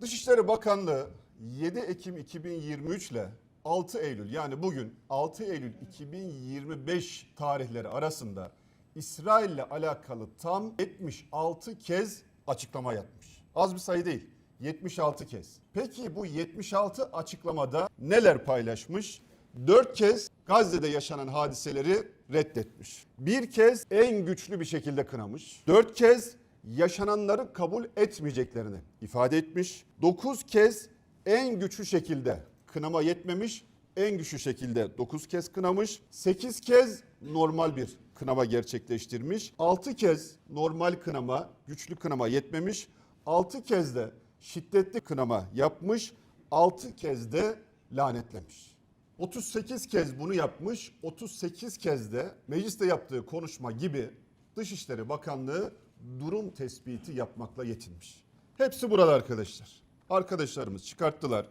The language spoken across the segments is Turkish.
Dışişleri Bakanlığı 7 Ekim 2023 ile 6 Eylül yani bugün 6 Eylül 2025 tarihleri arasında İsrail ile alakalı tam 76 kez açıklama yapmış. Az bir sayı değil. 76 kez. Peki bu 76 açıklamada neler paylaşmış? 4 kez Gazze'de yaşanan hadiseleri reddetmiş. Bir kez en güçlü bir şekilde kınamış. 4 kez yaşananları kabul etmeyeceklerini ifade etmiş. 9 kez en güçlü şekilde kınama yetmemiş, en güçlü şekilde 9 kez kınamış. 8 kez normal bir kınama gerçekleştirmiş. 6 kez normal kınama, güçlü kınama yetmemiş. 6 kez de şiddetli kınama yapmış. 6 kez de lanetlemiş. 38 kez bunu yapmış, 38 kez de mecliste yaptığı konuşma gibi Dışişleri Bakanlığı durum tespiti yapmakla yetinmiş. Hepsi burada arkadaşlar. Arkadaşlarımız çıkarttılar.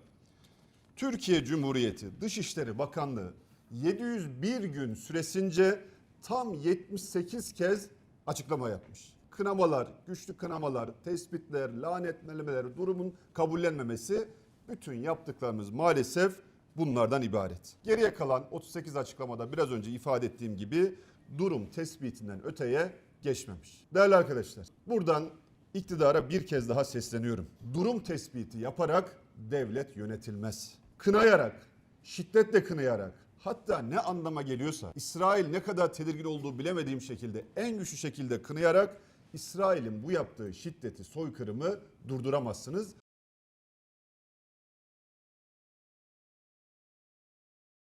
Türkiye Cumhuriyeti Dışişleri Bakanlığı 701 gün süresince tam 78 kez açıklama yapmış. Kınamalar, güçlü kınamalar, tespitler, lanetlemeler, durumun kabullenmemesi bütün yaptıklarımız maalesef bunlardan ibaret. Geriye kalan 38 açıklamada biraz önce ifade ettiğim gibi durum tespitinden öteye geçmemiş. Değerli arkadaşlar, buradan iktidara bir kez daha sesleniyorum. Durum tespiti yaparak devlet yönetilmez. Kınayarak, şiddetle kınayarak, hatta ne anlama geliyorsa İsrail ne kadar tedirgin olduğu bilemediğim şekilde en güçlü şekilde kınayarak İsrail'in bu yaptığı şiddeti, soykırımı durduramazsınız.